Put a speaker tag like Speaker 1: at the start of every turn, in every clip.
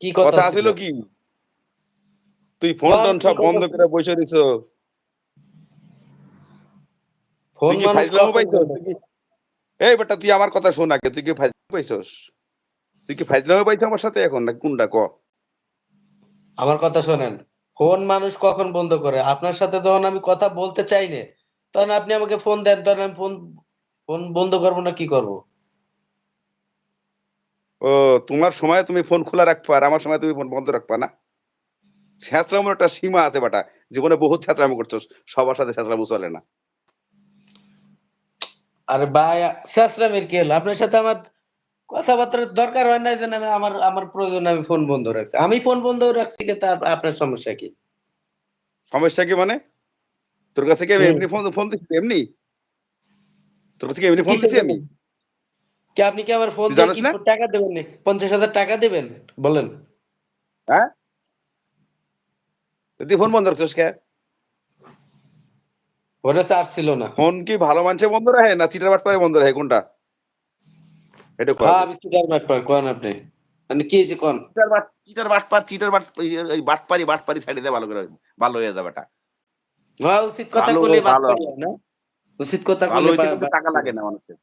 Speaker 1: কি কথা ছিল?
Speaker 2: কি? তুই ফোন টোন সব বন্ধ করে বসে দিছ
Speaker 1: ফোন
Speaker 2: ফাইজলামো পাইছস? এই বেটা তুই আমার কথা শোন আগে। তুই কি ফাইজলামো পাইছস? তুই কি ফাইজলামো পাইছ আমার সাথে এখন না কোনটা ক?
Speaker 1: আমার কথা শোনেন ফোন মানুষ কখন বন্ধ করে? আপনার সাথে যখন আমি কথা বলতে চাই না তখন আপনি আমাকে ফোন দেন তখন আমি ফোন ফোন বন্ধ করব না কি করব?
Speaker 2: ও তোমার সময় তুমি ফোন খোলা রাখবা আর আমার সময় তুমি ফোন বন্ধ রাখবা না? ছ্যাঁচড়ামোর একটা সীমা আছে বাটা জীবনে বহুত ছ্যাঁচড়ামো করছস সবার সাথে ছ্যাঁচড়ামো চলে না।
Speaker 1: আরে ভাই শেষরামের কি হলো? আপনার সাথে আমার কথাবার্তার দরকার হয় না যে আমি আমার আমার প্রয়োজন আমি ফোন বন্ধ রাখছি। আমি ফোন বন্ধ রাখছি কি তার আপনার সমস্যা কি?
Speaker 2: সমস্যা কি মানে? তোর কাছে কি এমনি ফোন ফোন দিছি এমনি? তোর কাছে কি এমনি ফোন দিছি আমি?
Speaker 1: কি আপনি কি আমার ফোন দিয়ে কি টাকা দেবেন নি? পঞ্চাশ হাজার টাকা দেবেন? বলেন।
Speaker 2: হ্যাঁ? ফোন বন্ধ রাখছস কে?
Speaker 1: ফোনে চার্জ ছিল না।
Speaker 2: ফোন কি ভালো মানুষে বন্ধ রাখে না চিটার বাট পারে বন্ধ রাখে? কোনটা? এটা কর
Speaker 1: হ্যাঁ আমি চিটার ব্যাপার কোন আপনি? মানে কি হয়েছে কোন?
Speaker 2: চিটার বাট চিটার বাট পার চিটার বাট এই বাটপারি বাটপারি ছাড়ি দে ভালো করে ভালো হয়ে যাবে এটা।
Speaker 1: হ্যাঁ উচিত কথা বলে বাদ
Speaker 2: ভালো।
Speaker 1: না। উচিত কথা বাদ
Speaker 2: টাকা লাগে না মানুষের।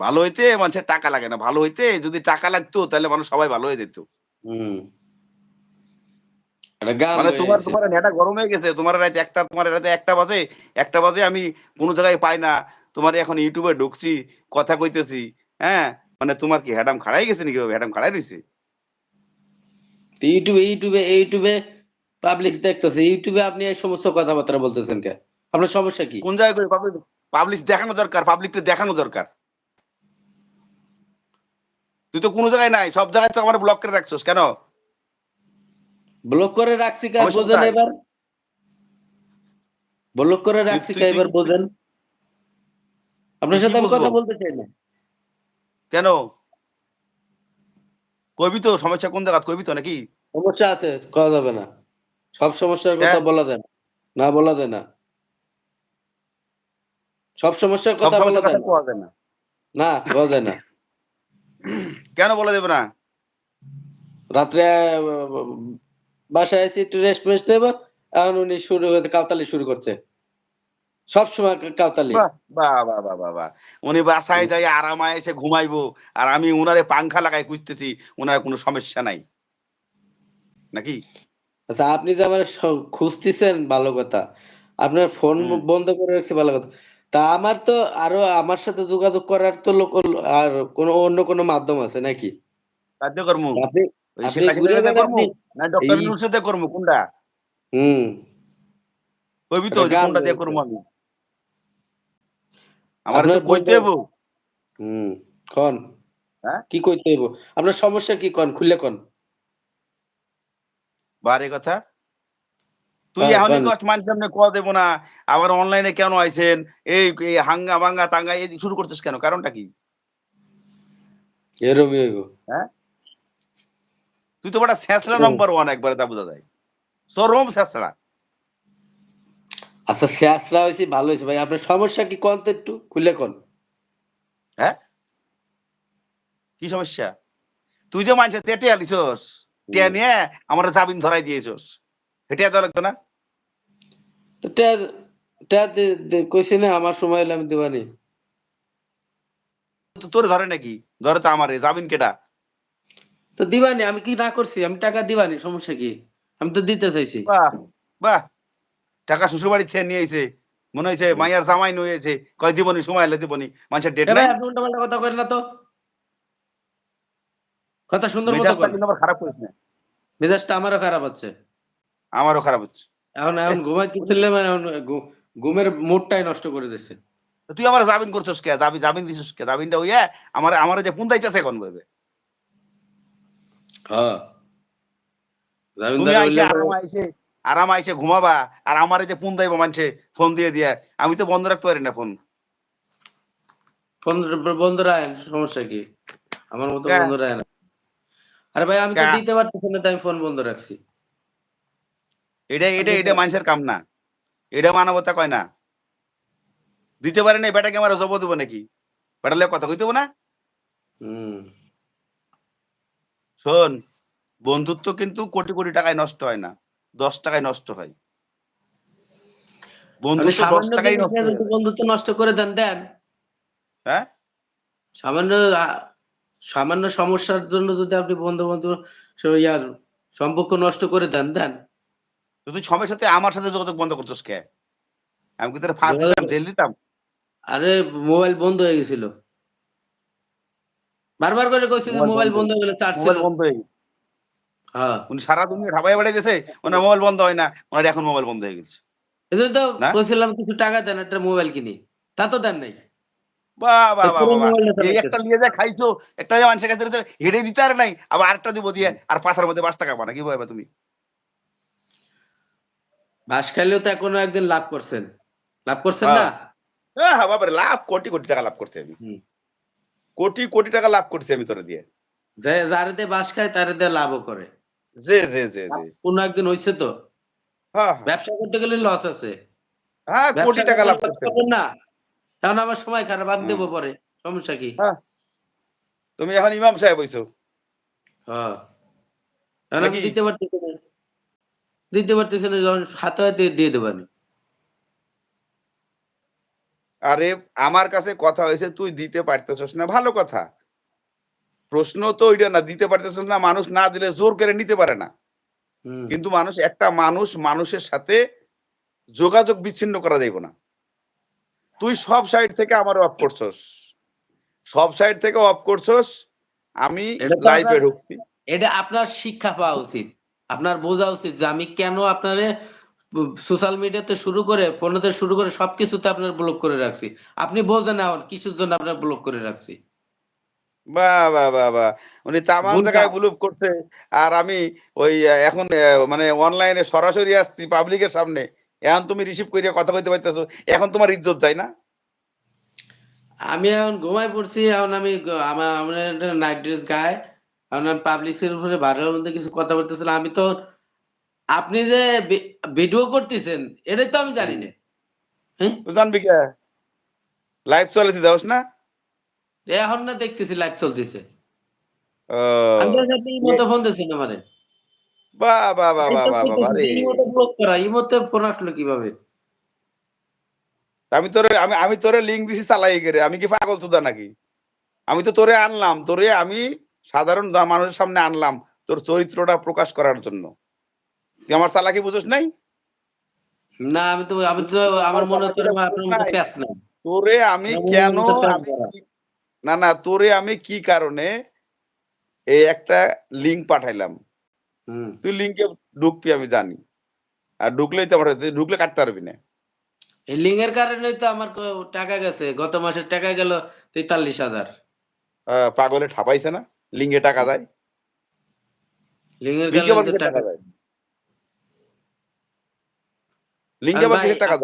Speaker 2: ভালো হইতে মানুষের টাকা লাগে না। ভালো হইতে যদি টাকা লাগতো তাহলে মানুষ সবাই ভালো হয়ে যেত। মানে তোমার তোমার নেটা গরম হয়ে গেছে তোমার রাতে একটা তোমার রাতে একটা বাজে একটা বাজে আমি কোনো জায়গায় পাই না। তোমার এখন ইউটিউবে ঢুকছি কথা কইতেছি হ্যাঁ? মানে তোমার কি হ্যাডাম খাড়াই গেছে নাকি হ্যাডাম খাড়াই রইছে?
Speaker 1: তো ইউটিউবে ইউটিউবে ইউটিউবে পাবলিক দেখতেছে। ইউটিউবে আপনি এই সমস্ত কথাবার্তা বলতেছেন কে? আপনার সমস্যা কি?
Speaker 2: কোন জায়গায় পাবলিক দেখানো দরকার পাবলিককে দেখানো দরকার। তুই তো কোনো জায়গায় নাই সব জায়গায় তো আমার ব্লক করে রাখছস কেন?
Speaker 1: ব্লক করে রাখছি কে বোঝেন এবার? ব্লক করে রাখছি
Speaker 2: তুই-
Speaker 1: এবার বোঝেন? আপনার সাথে আমি কথা বলতে চাই না।
Speaker 2: কেন? কইবি তো সমস্যা কোন জায়গা কইবি তো নাকি?
Speaker 1: সমস্যা আছে কওয়া যাবে না। সব সমস্যার কথা
Speaker 2: হ্যাঁ।
Speaker 1: বলা যায় না না বলা যায় না। সব সমস্যার কথা বলা
Speaker 2: সমস্যার
Speaker 1: যায় না।
Speaker 2: যায় না।
Speaker 1: না বলা যায় না।
Speaker 2: কেন বলা যাবে না?
Speaker 1: রাত্রে বাসায় এসে একটু রেস্ট ফেস্ট নেব এখন উনি শুরু করতে কালতালি শুরু করছে। সব সময় কালতালি।
Speaker 2: বাহ বাহ বাহ বাহ বাহ বাহ। উনি বাসায় যাই আরামায় এসে ঘুমাইবো আর আমি উনারে পাংখা লাগাই খুঁজতেছি উনার কোনো সমস্যা নাই। নাকি?
Speaker 1: আচ্ছা আপনি যে আমার খুঁজতেছেন ভালো কথা। আপনার ফোন বন্ধ করে রাখছে ভালো কথা। তা আমার তো আরও আমার সাথে যোগাযোগ করার তো লোক আর কোনো অন্য কোনো মাধ্যম আছে নাকি?
Speaker 2: কার্যকর্ম না ডক্টর সাথে কোনটা?
Speaker 1: হুম।
Speaker 2: কইবি তো
Speaker 1: একটা
Speaker 2: যে
Speaker 1: গান
Speaker 2: কোনটা দিয়ে
Speaker 1: রয়েছে।
Speaker 2: আমি। আমার তো
Speaker 1: আপনার
Speaker 2: কইতে হব
Speaker 1: হুম কন।
Speaker 2: হ্যাঁ?
Speaker 1: কি কইতে আপনার সমস্যা কি কন? খুললে কন।
Speaker 2: বারে কথা। তুই
Speaker 1: হ্যাঁ,
Speaker 2: এখনই কষ্ট মানুষ সামনে কোয়া দেবো না আবার অনলাইনে কেন আইছেন? এই হাঙ্গা ভাঙ্গা টাঙ্গা এই শুরু করছিস কেন? কারণটা কি?
Speaker 1: এরমই হইব।
Speaker 2: তুই তো বড়
Speaker 1: হুম।
Speaker 2: নাম্বার ওয়ান একবারে তা বোঝা যায়। চরম ছেঁচড়া
Speaker 1: আচ্ছা শেষরা হয়েছে ভালো হয়েছে ভাই আপনার সমস্যা কি? কন তো একটু খুলে কন।
Speaker 2: হ্যাঁ? কি সমস্যা? তুই যে মানুষের তেটে আলিছস টিয়া নিয়ে আমার জামিন ধরাই দিয়েছস। হেঁটে দেওয়া লাগতো না?
Speaker 1: তো টা টা দে- দে- কইছি না আমার সময় হলে আমি দেবানি।
Speaker 2: তোর ধরে নাকি? ধরে তো আমার জামিন কেটা
Speaker 1: তো দিবানি আমি কি না করছি? আমি টাকা দিবানি সমস্যা কি? আমি তো দিতে চাইছি।
Speaker 2: বাহ বাহ। টাকা শ্বশুর বাড়ি থেকে নিয়ে এসে মনে হয়েছে মাইয়ার জামাই কয় দিবনি সময় দিবনি। মানুষের ডেট নাই?
Speaker 1: কথা করেন না তো। কথা সুন্দর
Speaker 2: মেজাজটা কিন্তু খারাপ করিস না।
Speaker 1: মেজাজটা আমারও খারাপ হচ্ছে।
Speaker 2: আমারও খারাপ হচ্ছে।
Speaker 1: এখন এখন ঘুমাইতেছিল মানে এখন ঘুমের মুডটাই নষ্ট করে দিচ্ছে
Speaker 2: তুই আমার জামিন করছস কে? জামিন জামিন দিছিস কে? জামিনটা হইয়া আমার আমার যে পুন্দাইতেছে এখন ভাবে।
Speaker 1: হ্যাঁ।
Speaker 2: আরাম আইসে ঘুমাবা আর আমার যে ফোন দাইবো মানুষে ফোন দিয়ে দিয়া। আমি তো বন্ধ রাখতে পারি না ফোন।
Speaker 1: ফোন বন্ধ রাখেন সমস্যা কি? আমার মতো। বন্ধ রাখেন আরে ভাই আমি তো দিতে পারতেছি না তাই আমি ফোন বন্ধ রাখছি।
Speaker 2: এটা এটা এটা মানুষের কাম না। এটা মানবতা কয় না। দিতে পারে না বেটাকে আমার জব দেবো নাকি? বেটালে কথা কইতে না?
Speaker 1: হুম।
Speaker 2: শোন বন্ধুত্ব কিন্তু কোটি কোটি টাকায় নষ্ট হয় না। দশ টাকায় নষ্ট হয়। বন্ধুত্ব দশ টাকায় নষ্ট
Speaker 1: বন্ধুত্ব করে দেন দেন।
Speaker 2: হ্যাঁ?
Speaker 1: সামান্য সামান্য সমস্যার জন্য যদি আপনি বন্ধু বন্ধু ইয়ার সম্পর্ক নষ্ট করে দেন দেন।
Speaker 2: তো তুই সময়ের সাথে আমার সাথে যোগাযোগ বন্ধ করছিস কে? আমি কি তোর ফাঁস দিতাম জেল দিতাম?
Speaker 1: আরে মোবাইল বন্ধ হয়ে গেছিল। বারবার করে কইছি যে
Speaker 2: মোবাইল বন্ধ
Speaker 1: হয়ে গেলে চার্জ ছিল।
Speaker 2: মোবাইল বন্ধ হয়ে।
Speaker 1: হ্যাঁ।
Speaker 2: উনি সারা দুনিয়া ঢাবাই বাড়াই দিয়েছে ওনার মোবাইল বন্ধ হয় না ওনার এখন মোবাইল বন্ধ হয়ে গেছে।
Speaker 1: এজন্য তো? কইছিলাম কিছু টাকা দেন একটা মোবাইল কিনি। তা তো দেন নাই।
Speaker 2: বাহ বাহ বাহ। একটা নিয়ে যা খাইছো একটা মানুষের কাছে হেঁটে দিতে আর নাই আবার আরেকটা দিব দিয়ে আর পাথার মধ্যে পাঁচ টাকা পানা কি ভাবে তুমি?
Speaker 1: বাস খাইলেও তো এখনও একদিন লাভ করছেন। লাভ করছেন না?
Speaker 2: হ্যাঁ। হ্যাঁ বাবারে লাভ কোটি কোটি টাকা লাভ করছি আমি। কোটি কোটি টাকা লাভ করছি আমি তোরে দিয়ে।
Speaker 1: যে যারে দিয়ে বাস খায় তারে দিয়ে লাভও করে।
Speaker 2: যে যে যে যে
Speaker 1: কোনো একদিন হইছে তো?
Speaker 2: হ্যাঁ হ্যাঁ।
Speaker 1: ব্যবসা করতে গেলে লস আছে।
Speaker 2: হ্যাঁ কোটি টাকা লাভ করছি
Speaker 1: না। কারণ আমার সময় খারাপ বাদ। দেবো পরে। সমস্যা কি?
Speaker 2: হ্যাঁ। তুমি এখন ইমাম সাহেব হইছো।
Speaker 1: হ্যাঁ? দিতে পারতেছি দিতে পারতেছি না যখন হাতে হাতে দিয়ে দেবেন
Speaker 2: আরে আমার কাছে কথা হয়েছে তুই দিতে পারতেছস না। ভালো কথা। প্রশ্ন তো ওইটা না দিতে পারতেছস না মানুষ না দিলে জোর করে নিতে পারে না। কিন্তু মানুষ একটা মানুষ মানুষের সাথে যোগাযোগ বিচ্ছিন্ন করা যাইব না। তুই সব সাইড থেকে আমার অফ করছস। সব সাইড থেকে অফ করছস আমি লাইভে ঢুকছি।
Speaker 1: এটা আপনার শিক্ষা পাওয়া উচিত। আপনার বোঝা উচিত যে আমি কেন আপনারে সোশ্যাল মিডিয়াতে শুরু করে ফোনেতে শুরু করে সবকিছুতে আপনার ব্লক করে রাখছি। আপনি বোঝেন না কিছুর জন্য আপনার ব্লক করে রাখছি।
Speaker 2: বা বা বা বা। উনি তামাম জায়গায় ব্লুপ করছে। আর আমি ওই এখন মানে অনলাইনে সরাসরি আসছি পাবলিকের সামনে। এখন তুমি রিসিভ করিয়া কথা কইতে পারতেছো। এখন তোমার ইজ্জত যায় না?
Speaker 1: আমি এখন ঘুমাই পড়ছি। এখন আমি আমার নাইট ড্রেস গায়ে। আমি পাবলিশের উপরে বারের মধ্যে কিছু কথা বলতেছিলাম আমি তো আপনি যে ভিডিও করতেছেন এটাই তো আমি জানি না। হ্যাঁ?
Speaker 2: জানবি কে? লাইভ চলেছি না?
Speaker 1: এখন না দেখতেছি লাইভ চলতেছে। আমি তো আপনি ইমোতে ফোন দিয়েছেন আমারে।
Speaker 2: বা বা বা বা বা বা রে।
Speaker 1: ইমোতে ব্লক করা ইমোতে ফোন আসলো কীভাবে?
Speaker 2: আমি তোরে আমি আমি তোরে লিঙ্ক দিছি চালাই করে আমি কি পাগল নাকি? আমি তো তোরে আনলাম তোরে আমি সাধারণ মানুষের সামনে আনলাম তোর চরিত্রটা প্রকাশ করার জন্য। তুই আমার চালাকি বুঝোস নাই?
Speaker 1: না আমি তো আমি তো আমার মনে হচ্ছে আমার আপনার মতো
Speaker 2: নাই।
Speaker 1: প্যাচ নাই
Speaker 2: তোরে আমি কেন
Speaker 1: হচ্ছে
Speaker 2: আমি
Speaker 1: করা।
Speaker 2: কি- না না তোরে আমি কি কারণে এই একটা লিঙ্ক পাঠাইলাম? তুই ঢুকবি আমি জানি। আর ঢুকলেই তো আমার ঢুকলে কাটতে পারবি না।
Speaker 1: এই লিঙ্কের কারণে তো আমার টাকা গেছে। গত মাসের টাকা গেল তেতাল্লিশ হাজার।
Speaker 2: পাগলে ঠাপাইছে না? লিঙ্কে টাকা যায়। আবার
Speaker 1: টাকা
Speaker 2: আবার টাকা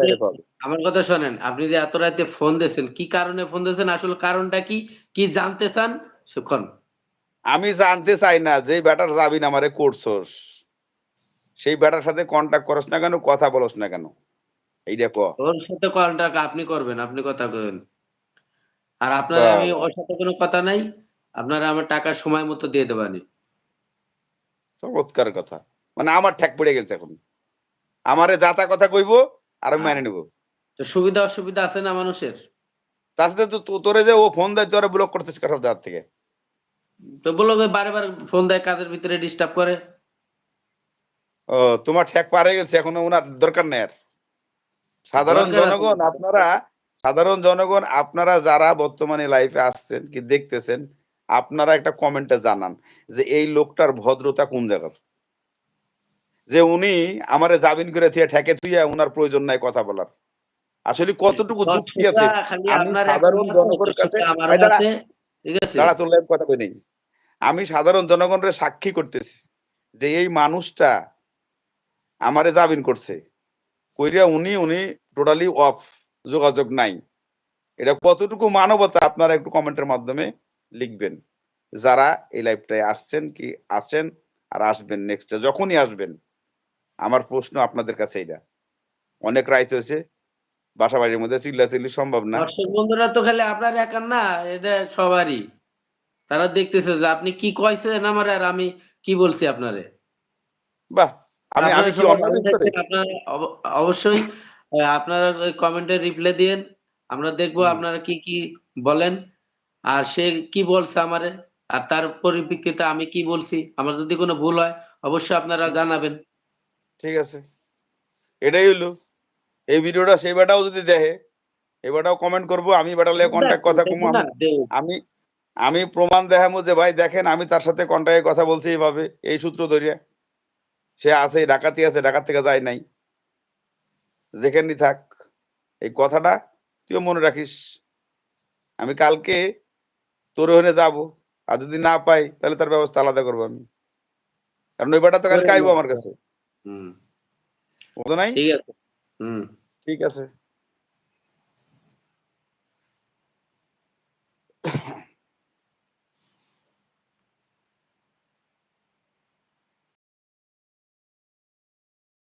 Speaker 1: আমার কথা শোনেন আপনি যে এত রাতে ফোন দিয়েছেন কি কারণে ফোন দিয়েছেন আসলে কারণটা কি? কি জানতে চান? সুখন
Speaker 2: আমি জানতে চাই না যে ব্যাটার যাবি না আমারে করছস সেই ব্যাটার সাথে কন্টাক্ট করস না কেন কথা বলস না কেন? এই দেখো।
Speaker 1: ওর সাথে কলটা আপনি করবেন আপনি কথা কবেন আর আপনার আমি ওর সাথে কোনো কথা নাই। আপনারা আমার টাকা সময় মতো দিয়ে দেবানি
Speaker 2: চমৎকার কথা। মানে আমার ঠ্যাক পড়ে গেছে এখন। আমারে যাতা কথা কইবো আর আমি মেনে নেব।
Speaker 1: তো সুবিধা অসুবিধা আছে না মানুষের?
Speaker 2: সাথে তো তোরে যে ও ফোন দেয় তোরে ব্লক করতেছিস সব জায়গা থেকে।
Speaker 1: তো বলো যে বারে বারে ফোন দেয় কাজের ভিতরে ডিস্টার্ব করে।
Speaker 2: ও তোমার ঠ্যাক পারে গেছে এখন ওনার দরকার নেই আর। সাধারণ জনগণ আপনারা সাধারণ জনগণ আপনারা যারা বর্তমানে লাইফে আসছেন কি দেখতেছেন আপনারা একটা কমেন্টে জানান যে এই লোকটার ভদ্রতা কোন জায়গার? যে উনি আমারে জামিন করে থিয়ে ঠেকে থুইয়া উনার প্রয়োজন নাই কথা বলার। আসলে কতটুকু যুক্তি আছে? আমি সাধারণ জনগণের কাছে- দাঁড়া। তোর কথা কই নেই? আমি সাধারণ জনগণের সাক্ষী করতেছি যে এই মানুষটা আমারে জামিন করছে। কইরা উনি উনি টোটালি অফ যোগাযোগ নাই। এটা কতটুকু মানবতা আপনারা একটু কমেন্টের মাধ্যমে লিখবেন। যারা এই লাইভটায় আসছেন কি আসেন আর আসবেন নেক্সট যখনই আসবেন আমার প্রশ্ন আপনাদের কাছে এটা অনেক রাইত হয়েছে বাসা বাড়ির মধ্যে চিল্লা চিল্লি সম্ভব না।
Speaker 1: দর্শক বন্ধুরা তো খালি আপনার একার না এটা সবারই। তারা দেখতেছে যে আপনি কি কইছেন আমার আর আমি কি বলছি আপনারে।
Speaker 2: বাহ আমি আমি কি।
Speaker 1: আপনারা অব- অবশ্যই আপনারা কমেন্টে রিপ্লাই দিয়েন। আমরা দেখব আপনারা কি কি বলেন। আর সে কি বলছে আমারে? আর তার পরিপ্রেক্ষিতে আমি কি বলছি? আমার যদি কোনো ভুল হয় অবশ্যই আপনারা জানাবেন।
Speaker 2: ঠিক আছে। এটাই হইল। এই ভিডিওটা সেই বেটাও যদি দেখে এই বেটাও কমেন্ট করব আমি বেটালে কন্ট্যাক্ট কথা কমু। আমি আমি আমি প্রমাণ দেখামো যে ভাই দেখেন আমি তার সাথে কন্ট্যাক্টে কথা বলছি এইভাবে এই সূত্র ধরিয়া। সে আছে ডাকাতি আছে ডাকাত থেকে যায় নাই। যেখানেই থাক এই কথাটা তুইও মনে রাখিস। আমি কালকে তোর ওখানে যাব। আর যদি না পাই তাহলে তার ব্যবস্থা আলাদা করব আমি। কারণ ওই বেটা তো কালকে আইবো আমার কাছে।
Speaker 1: হুম।
Speaker 2: নাই?
Speaker 1: ঠিক আছে। হুম।
Speaker 2: ঠিক আছে।